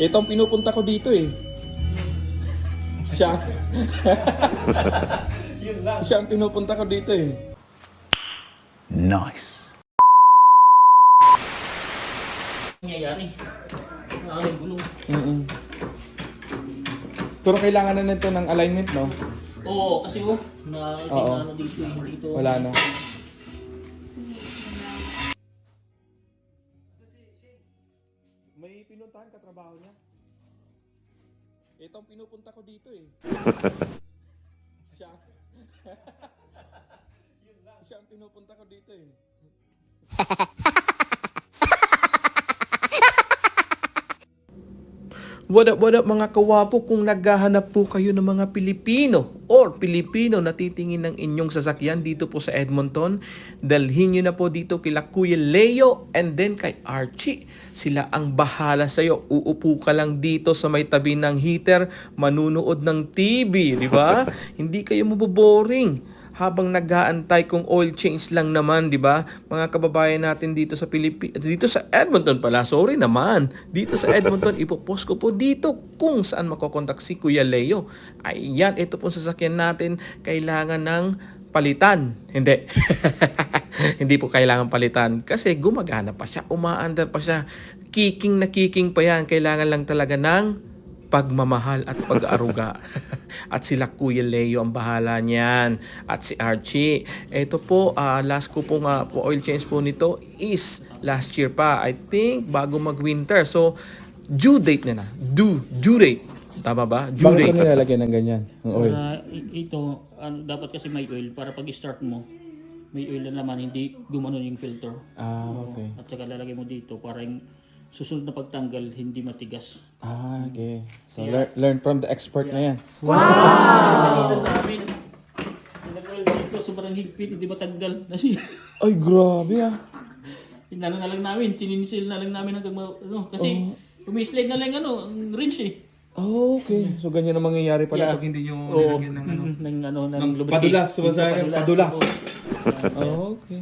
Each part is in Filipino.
Ito ang pinupunta ko dito eh. Siya. Siya ang pinupunta ko dito eh. Nice. nangyayari. Ano yung gulong. Mm-mm. Pero kailangan na nito ng alignment, no? Oo, kasi oh, na ito Oo. na ano dito eh, dito. Wala na. Trabaho niya? Ito ang pinupunta ko dito eh. Siya. Siya ang pinupunta ko dito eh. What up, what up mga kawapo kung naghahanap po kayo ng mga Pilipino or Pilipino na titingin ng inyong sasakyan dito po sa Edmonton, dalhin nyo na po dito kila Kuya Leo and then kay Archie. Sila ang bahala sa'yo. Uupo ka lang dito sa may tabi ng heater, manunood ng TV, di ba? Hindi kayo maboboring habang nag-aantay kung oil change lang naman, 'di ba? Mga kababayan natin dito sa Pilipinas, dito sa Edmonton pala. Sorry naman. Dito sa Edmonton ipopost ko po dito kung saan makokontak si Kuya Leo. Ayan, ito po sasakyan natin kailangan ng palitan. Hindi. Hindi po kailangan palitan kasi gumagana pa siya, umaandar pa siya. Kiking na kiking pa yan. Kailangan lang talaga ng pagmamahal at pag-aruga. at sila Kuya Leo ang bahala niyan. At si Archie. Ito po, ah, last ko pong ah, po oil change po nito is last year pa. I think bago mag-winter. So, due date na na. Due, due date. Tama ba? Due date. nilalagyan ng ganyan? Ng Para i- ito, ano, dapat kasi may oil para pag start mo, may oil na naman, hindi gumanon yung filter. Ah, okay. At saka lalagay mo dito para yung susunod na pagtanggal, hindi matigas. Ah, okay. So, learn, learn from the expert na yan. Kanina sa amin, nag-oil dito, sobrang higpit, hindi matanggal. Kasi, Ay, grabe ah. inano na lang namin, chininsil na lang namin hanggang, ma- ano, kasi, umislide na lang ano, ang wrench eh. Oh, okay. So, ganyan ang mangyayari pala Yeah. pag hindi nyo Oo, nilagyan ng ano. ng ano, ng, Ng lubricant. padulas, Yung yung padulas. oo. Oh, okay.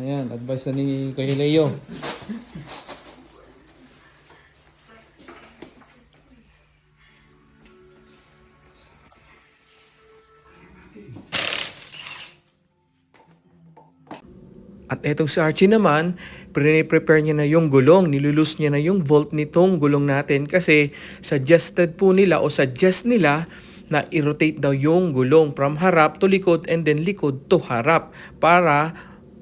Ayan. Advice na ni Kuya Leo. At etong si Archie naman, pre-prepare niya na yung gulong, nilulus niya na yung volt nitong gulong natin kasi suggested po nila o suggest nila na i-rotate daw yung gulong from harap to likod and then likod to harap para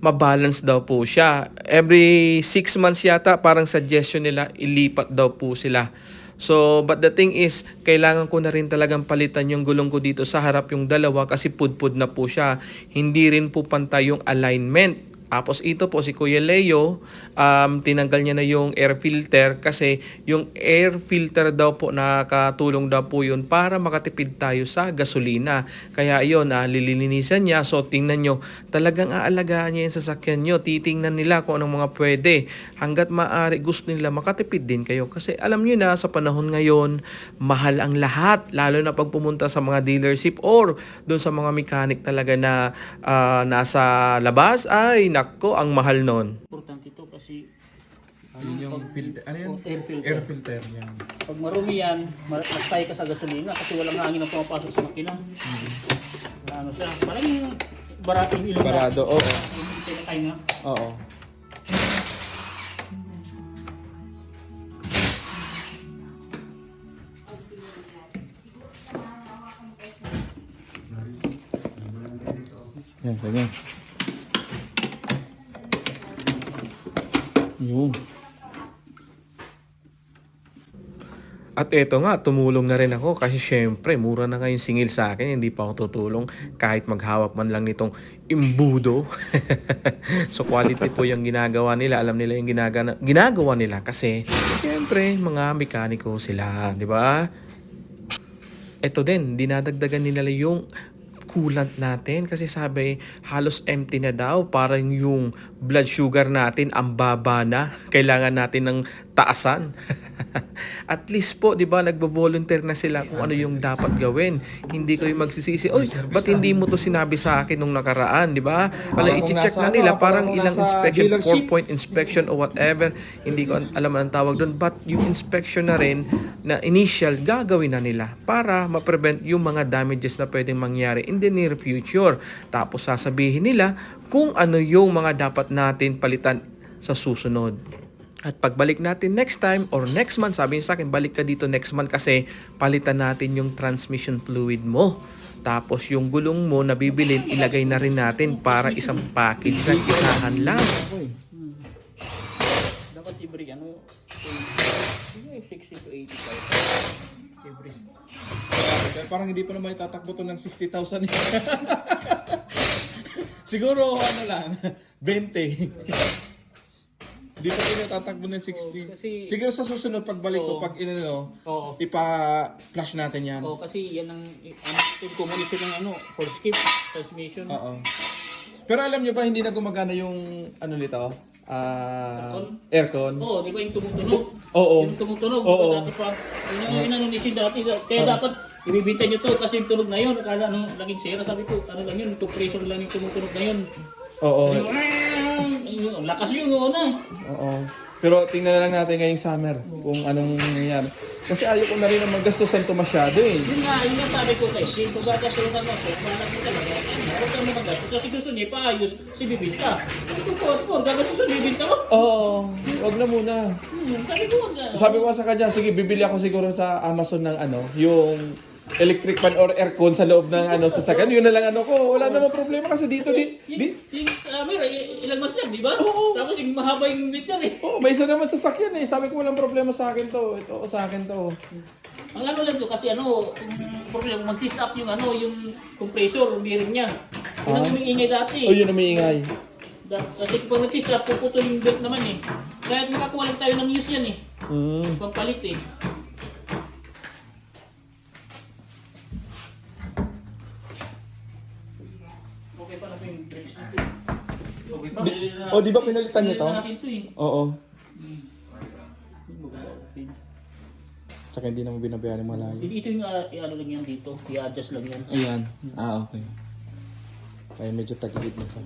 mabalance daw po siya. Every 6 months yata parang suggestion nila ilipat daw po sila. So, but the thing is, kailangan ko na rin talagang palitan yung gulong ko dito sa harap yung dalawa kasi pudpud na po siya. Hindi rin po pantay yung alignment. Tapos ito po si Kuya Leo, um, tinanggal niya na yung air filter kasi yung air filter daw po nakatulong daw po yun para makatipid tayo sa gasolina. Kaya yun, ah, lilinisan niya. So tingnan nyo, talagang aalagaan niya yung sasakyan nyo. Titingnan nila kung anong mga pwede. Hanggat maaari gusto nila makatipid din kayo. Kasi alam nyo na sa panahon ngayon, mahal ang lahat. Lalo na pag pumunta sa mga dealership or doon sa mga mechanic talaga na ah, nasa labas. Ay, nako, ang mahal nun. Importante ito kasi Yun yung filter, ano yan? oh, air filter. Air filter yan. Pag marumi yan, ma- magtay ka sa gasolina kasi walang hangin na pumapasok sa makina. Ano siya, parang yung barato yung ilong Parado, oo. natin. Yung hindi na tayo nga. Oo. Yan, ganyan. Yun. At eto nga, tumulong na rin ako kasi syempre, mura na nga yung singil sa akin, hindi pa ako tutulong kahit maghawak man lang nitong imbudo. so quality po yung ginagawa nila, alam nila yung ginagawa, ginagawa nila kasi syempre, mga mekaniko sila, di ba? Ito din, dinadagdagan nila yung coolant natin kasi sabi halos empty na daw. Parang yung blood sugar natin ang baba na. Kailangan natin ng taasan At least po, di ba, nagbo-volunteer na sila kung ano yung dapat gawin. Hindi kayo magsisisi, oy, ba't hindi mo to sinabi sa akin nung nakaraan, di ba? Wala, Parang kung i-check nasa na nila, parang ilang inspection, dealership. 4-point inspection o whatever. Hindi ko alam ang tawag doon. But yung inspection na rin, na initial, gagawin na nila para ma-prevent yung mga damages na pwedeng mangyari in the near future. Tapos sasabihin nila kung ano yung mga dapat natin palitan sa susunod. At pagbalik natin next time or next month, sabi niya sa akin, balik ka dito next month kasi palitan natin yung transmission fluid mo. Tapos yung gulong mo na bibilin, ilagay na rin natin para isang package ng isahan lang. Dapat every ano, eh, 60 to 85. Every. Pero parang hindi pa naman itatakbo to ng 60,000. Siguro ano lang, 20. Hindi pa rin ng 60. kasi- Siguro sa susunod pagbalik Oo. ko, pag inano, Oo. ipa-flash natin yan. Oh, kasi yan ang ano, combination ng ano, for skip, transmission. Oo. Pero alam nyo ba, hindi na gumagana yung ano nito? Ah, Aircon? aircon. Oo, di ba yung tumutunog? Oo. Yung tumutunog. Oo. Oo. Dati pa, yun ang Sin dati. Kaya dapat ibibintay nyo to kasi yung tunog na yun. Akala ano, laging sira. Sabi ko, ano lang yun, 2 pressure lang yung tumutunog na yun. Oo. Yung, "Ah!" Ang lakas yun, una. Oo. Pero tingnan na lang natin ngayong summer kung anong nangyayari. Kasi ayoko na rin naman gastusan to masyado eh. Yun nga, yun nga sabi ko kay Sin, kung gagastuhan ako, balat mo talaga. Huwag kang magagastos. Kasi gusto niya ipaayos si bibinta. Sabi ko, por, por, gagastos sa bibinta mo. Oo, wag na muna. Hmm, sabi ko, wag na. Sabi ko sa kanya, sige bibili ako siguro sa Amazon ng ano, yung electric fan or aircon sa loob ng ano sasakyan. Yun na lang ano ko. Wala namang problema kasi dito di, Yung, di yung camera, i- ilang mas yan, di ba? Oo. Tapos yung mahaba yung meter eh. Oh, may isa naman sasakyan eh. Sabi ko walang problema sa akin to. Ito sa akin to. Ang ano lang to, kasi ano, yung problema, mag-sys up yung ano, yung compressor, bearing niya. Yun ang umiingay dati. Oh, yun umiingay. Da- kasi pag nag-sys up, puputol yung belt naman eh. Kaya makakuha lang tayo ng use yan eh. Mm. Pampalit eh. Okay pa na po yung brakes nito. Okay pa. Di- oh, di ba pinalitan niyo to? Pinalitan natin to eh. Oo. Okay. Tsaka hindi naman binabayaran ng malayo. Ito yung uh, ano lang yan dito, i-adjust lang yan. Ayan. Ah, okay. Kaya medyo tagilid na siya.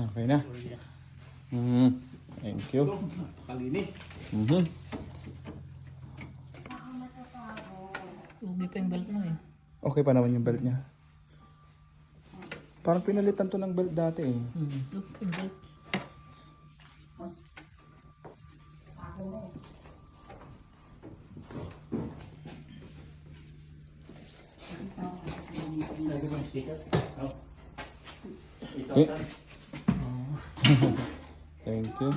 Okay na. Mhm. Thank you. Kalinis. Mhm. Hindi pa yung belt mo eh. Okay pa naman yung belt niya. Parang pinalitan to ng belt dati eh. Hmm. Look, yung belt. Lagi mo yung sticker? Oh. Ito, Eh. sir. Thank you.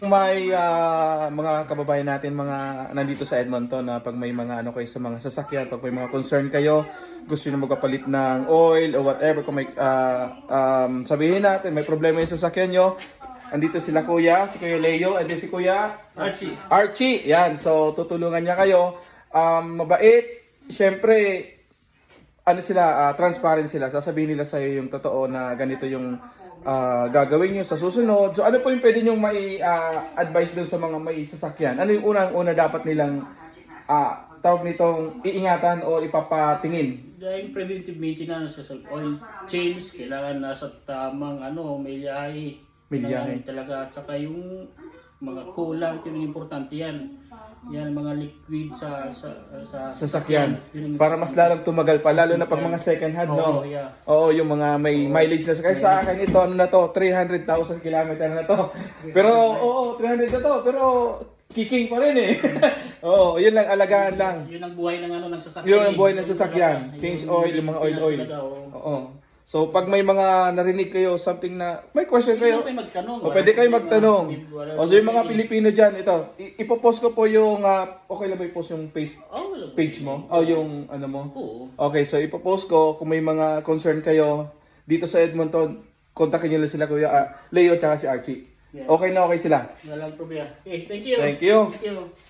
May ah, mga kababayan natin mga nandito sa Edmonton na pag may mga ano kayo sa mga sasakyan, pag may mga concern kayo, gusto niyo magpapalit ng oil or whatever, kung may ah, um, sabihin natin may problema yung sasakyan nyo, andito sila kuya, si Kuya Leo, and then si Kuya Archie. Archie. Yan, so tutulungan niya kayo. Um, mabait, syempre, ano sila, ah, transparent sila. Sasabihin nila sa iyo yung totoo na ganito yung ah, gagawin nyo sa susunod. So ano po yung pwede nyo may ah, advice dun sa mga may sasakyan? Ano yung unang-una dapat nilang ah, tawag nitong iingatan o ipapatingin? Dahil preventive maintenance sa oil change, kailangan nasa tamang ano. Milyahe. Kailangan talaga. At saka yung mga coolant, yun ang importante yan. Yan, mga liquid sa sa sa, Sasakyan. Yun ang- Para mas lalong tumagal pa, lalo na pag mga second hand, no? Oo, yeah. Oo, yung mga may mileage na sa kaya sa akin ito ano na to, 300,000 kilometer na to. Pero oo, 300 na to, pero kicking pa rin eh. Oo, yun lang, alagaan lang. Yun ang buhay ng ano ng sasakyan. Yun ang buhay ng sasakyan. Change oil, yung mga oil-oil. oo. So, pag may mga narinig kayo, something na, may question kayo, Pwede kayo magtanong. o pwede kayo magtanong. O so, yung mga Pilipino dyan, ito, i- ipopost ko po yung, ah, okay lang ba i-post yung page, wala. page mo? O yung, ano mo? Oo. Okay, so ipopost ko kung may mga concern kayo dito sa Edmonton, kontakin nyo lang sila Kuya ah, Leo at si Archie. Yeah. Okay na okay sila. Walang problema. Okay, thank you. Thank you. Thank you.